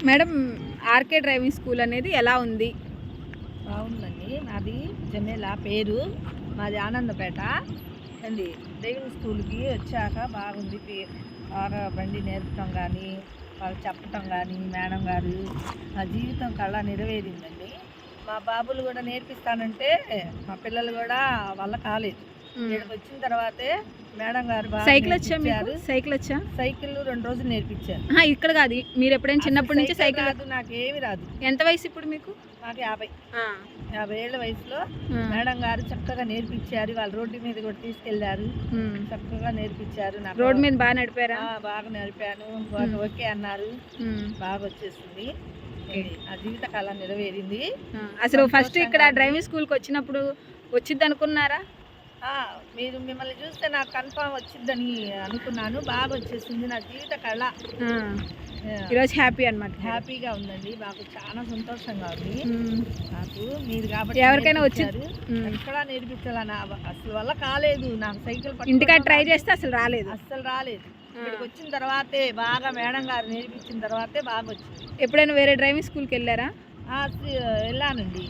Madam RK driving school అనేది ఎలా ఉంది? బాగుందండి. నాది జమేలా పేరు. మాది ఆనందపేట. అండి డ్రైవింగ్ స్కూల్కి వచ్చాక బాగుంది. పే- బాగా బండి నేర్పడం కానీ వాళ్ళు చెప్పటం కానీ మేడం గారు నా జీవితం కళ నెరవేరిందండి. మా బాబులు కూడా నేర్పిస్తానంటే మా పిల్లలు కూడా వాళ్ళ కాలేదు. ఇక్కడికి వచ్చిన తర్వాతే మేడం గారు సైకిల్ వచ్చా మీకు. సైకిల్ వచ్చా? సైకిల్ రెండు రోజులు నేర్పించారు. ఇక్కడ కాదు. మీరు ఎప్పుడైనా చిన్నప్పటి నుంచి సైకిల్ రాదు నాకు ఏమి రాదు. ఎంత వయసు ఇప్పుడు మీకు? నాకు యాభై. యాభై ఏళ్ళ వయసులో మేడం గారు చక్కగా నేర్పించారు. వాళ్ళు రోడ్డు మీద కూడా తీసుకెళ్ళారు. చక్కగా నేర్పించారు నాకు. రోడ్ మీద బాగా నడిపారా? బాగా నడిపాను. ఓకే అన్నారు. బాగా వచ్చేసింది. జీవిత కళ నెరవేరింది. అసలు ఫస్ట్ ఇక్కడ. డ్రైవింగ్ స్కూల్కి వచ్చినప్పుడు వచ్చింది అనుకున్నారా? మీరు మిమ్మల్ని చూస్తే నాకు కన్ఫామ్ వచ్చిందని అనుకున్నాను. బాగా వచ్చేసింది నా జీవిత కళ. ఈరోజు హ్యాపీ అనమాట హ్యాపీగా ఉందండి. మాకు చాలా సంతోషంగా ఉంది. నాకు మీరు కాబట్టి ఎవరికైనా వచ్చి- నేర్పించారు. ఉమ్. ఎక్కడా నేర్పించాలా నా అసలు వల్ల కాలేదు. నాకు సైకిల్ ఇంటికాడ ట్రై చేస్తే అసలు రాలేదు. అస్సలు రాలేదు. ఇక్కడికి వచ్చిన తర్వాతే బాగా మేడం గారు నేర్పించిన తర్వాతే బాగా వచ్చింది. ఎప్పుడైనా వేరే డ్రైవింగ్ స్కూల్కి వెళ్ళారా? వెళ్ళానండి.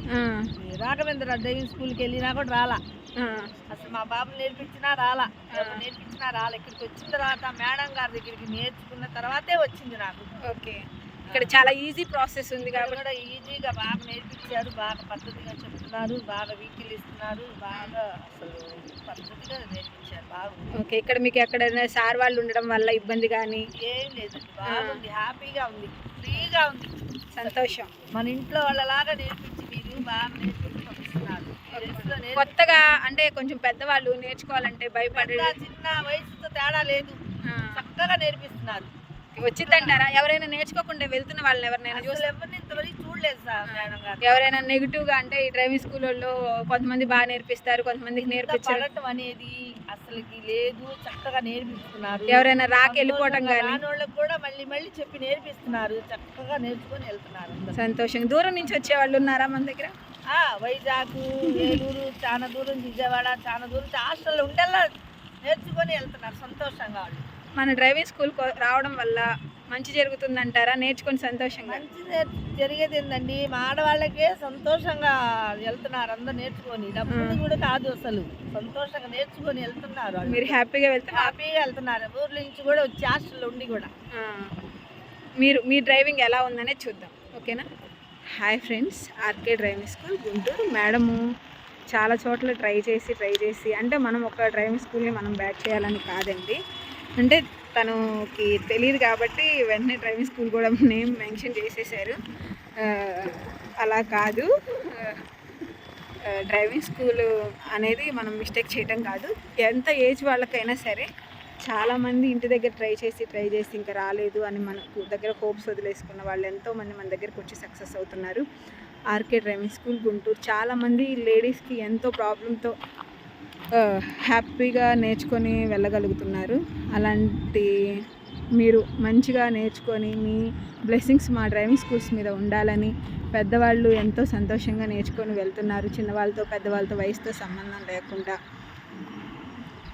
రాఘవేంద్ర డ్రైవింగ్ స్కూల్కి వెళ్ళినా కూడా రాలా. అసలు మా బాబు నేర్పించినా రాలా. నేర్పించినా రాలా. ఇక్కడికి వచ్చిన తర్వాత మేడం గారి దగ్గరికి నేర్చుకున్న తర్వాతే వచ్చింది నాకు. ఓకే. ఇక్కడ చాలా ఈజీ ప్రాసెస్ ఉంది కాబట్టి. ఈజీగా బాగా నేర్పించారు బాగా పద్ధతిగా చెప్తున్నారు బాగా వీకిల్ ఇస్తున్నారు బాగా అసలు పద్ధతిగా నేర్పించారు బాగుంది. ఓకే ఇక్కడ మీకు ఎక్కడైనా సార్ వాళ్ళు ఉండడం వల్ల ఇబ్బంది కానీ? ఏం లేదు బాగుంది హ్యాపీగా ఉంది ఫ్రీగా ఉంది. సంతోషం. మన ఇంట్లో వాళ్ళలాగా నేర్పించి మీరు బాగా నేర్పించి పంపిస్తున్నారు కొత్తగా అంటే కొంచెం పెద్దవాళ్ళు నేర్చుకోవాలంటే భయపడే చిన్న వయసుతో తేడా లేదు. చక్కగా నేర్పిస్తున్నారు. వచ్చిందంటారా? ఎవరైనా నేర్చుకోకుండా వెళ్తున్న వాళ్ళని ఎవరినైనా అసలు చూసి ఎవరిని ఇంతవరకు చూడలేదు సార్ మేడం గారు. ఎవరైనా నెగిటివ్గా అంటే ఈ డ్రైవింగ్ స్కూల్ వాళ్ళు కొంతమంది బాగా నేర్పిస్తారు కొంతమందికి నేర్పించారు. పడటం అనేది అసలుకి లేదు చక్కగా నేర్పిస్తున్నారు. ఎవరైనా రాక వెళ్ళిపోవటం సంతోషంగా కానీ రానోళ్ళకి కూడా మళ్ళీ మళ్ళీ చెప్పి నేర్పిస్తున్నారు చక్కగా నేర్చుకొని వెళ్తున్నారు అందరూ. సంతోషం. దూరం నుంచి వచ్చే వాళ్ళు ఉన్నారా మన దగ్గర? ఆ, వైజాగ్ ఏలూరు చాలా దూరం విజయవాడ చాలా దూరం హాస్టల్లో ఉండేలా నేర్చుకొని వెళ్తున్నారు సంతోషంగా వాళ్ళు. మన డ్రైవింగ్ స్కూల్ రావడం వల్ల మంచి జరుగుతుందంటారా? నేర్చుకొని సంతోషంగా? జరిగేది ఏంటండి మా ఆడవాళ్ళకే సంతోషంగా వెళ్తున్నారు అందరు నేర్చుకొని. డబ్బులు కూడా కాదు అసలు. సంతోషంగా నేర్చుకొని వెళ్తున్నారు. మీరు హ్యాపీగా వెళ్తారా హ్యాపీగా వెళ్తున్నారు. ఊర్ల నుంచి కూడా వచ్చి హాస్టల్లో ఉండి కూడా. మీరు మీ డ్రైవింగ్ ఎలా ఉందనే చూద్దాం. ఓకేనా? Hi friends RK driving school Guntur. Madam చాలా చోట్ల ట్రై చేసి ట్రై చేసి. అంటే మనం ఒక డ్రైవింగ్ స్కూల్ని మనం బ్యాక్ చేయాలని కాదండి. అంటే తనకి తెలియదు కాబట్టి వెంటనే డ్రైవింగ్ స్కూల్ కూడా నేమ్ మెన్షన్ చేసేసారు అలా కాదు. డ్రైవింగ్ స్కూల్ అనేది మనం మిస్టేక్ చేయటం కాదు. ఎంత ఏజ్ వాళ్ళకైనా సరే చాలామంది ఇంటి దగ్గర ట్రై చేసి ట్రై చేసి ఇంకా రాలేదు అని మనకు దగ్గర హోప్స్ వదిలేసుకున్న వాళ్ళు ఎంతోమంది మన దగ్గరకు వచ్చి సక్సెస్ అవుతున్నారు. RK driving school Guntur. చాలామంది లేడీస్కి ఎంతో ప్రాబ్లంతో హ్యాపీగా నేర్చుకొని వెళ్ళగలుగుతున్నారు. అలాంటి మీరు మంచిగా నేర్చుకొని మీ బ్లెస్సింగ్స్ మా డ్రైవింగ్ స్కూల్స్ మీద ఉండాలని పెద్దవాళ్ళు ఎంతో సంతోషంగా నేర్చుకొని వెళ్తున్నారు. చిన్నవాళ్ళతో పెద్దవాళ్ళతో వయసుతో సంబంధం లేకుండా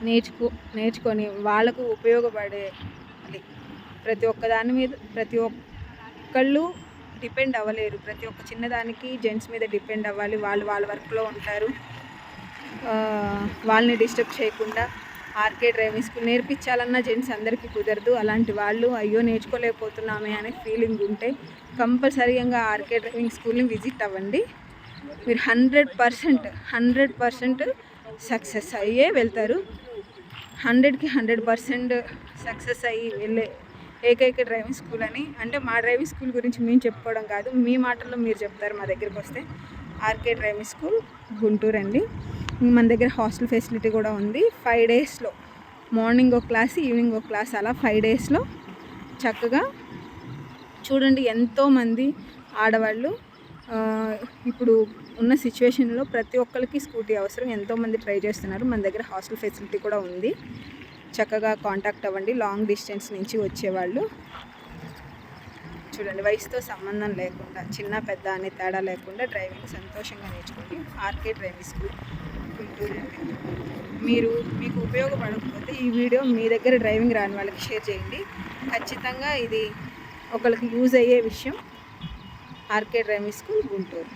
నేర్చుకో నేర్చుకొని వాళ్ళకు ఉపయోగపడే అది. ప్రతి ఒక్క దాని మీద ప్రతి ఒక్కళ్ళు డిపెండ్ అవ్వలేరు. ప్రతి ఒక్క చిన్నదానికి జెంట్స్ మీద డిపెండ్ అవ్వాలి. వాళ్ళు వాళ్ళ వర్క్లో ఉంటారు. వాళ్ళని డిస్టర్బ్ చేయకుండా ఆర్కే డ్రైవింగ్ స్కూల్ నేర్పించాలన్న జెంట్స్ అందరికీ కుదరదు. అలాంటి వాళ్ళు అయ్యో నేర్చుకోలేకపోతున్నామే అనే ఫీలింగ్ ఉంటే కంపల్సరీగా ఆర్కే డ్రైవింగ్ స్కూల్ని విజిట్ అవ్వండి. మీరు hundred percent hundred percent success అయ్యే వెళ్తారు. హండ్రెడ్కి హండ్రెడ్ పర్సెంట్ సక్సెస్ అయ్యి వెళ్ళే ఏకైక డ్రైవింగ్ స్కూల్ అని. అంటే మా డ్రైవింగ్ స్కూల్ గురించి మేము చెప్పుకోవడం కాదు. మీ మాటల్లో మీరు చెప్తారు మా దగ్గరికి వస్తే. ఆర్కే డ్రైవింగ్ స్కూల్ గుంటూరు అండి మన దగ్గర హాస్టల్ ఫెసిలిటీ కూడా ఉంది. ఫైవ్ డేస్లో మార్నింగ్ ఒక క్లాస్ ఈవినింగ్ ఒక క్లాస్ అలా ఫైవ్ డేస్లో చక్కగా చూడండి ఎంతోమంది ఆడవాళ్ళు. ఇప్పుడు ఉన్న సిచ్యువేషన్లో ప్రతి ఒక్కరికి స్కూటీ అవసరం. ఎంతోమంది ట్రై చేస్తున్నారు. మన దగ్గర హాస్టల్ ఫెసిలిటీ కూడా ఉంది. చక్కగా కాంటాక్ట్ అవ్వండి. లాంగ్ డిస్టెన్స్ నుంచి వచ్చేవాళ్ళు. చూడండి వయసుతో సంబంధం లేకుండా చిన్న పెద్ద అనే తేడా లేకుండా డ్రైవింగ్ సంతోషంగా నేర్చుకోండి. RK driving school. మీరు మీకు ఉపయోగపడకపోతే ఈ వీడియో మీ దగ్గర డ్రైవింగ్ రాని వాళ్ళకి షేర్ చేయండి. ఖచ్చితంగా ఇది ఒకరికి యూజ్ అయ్యే విషయం ఆర్కే డ్రైవింగ్ స్కూల్ గుంటూరు.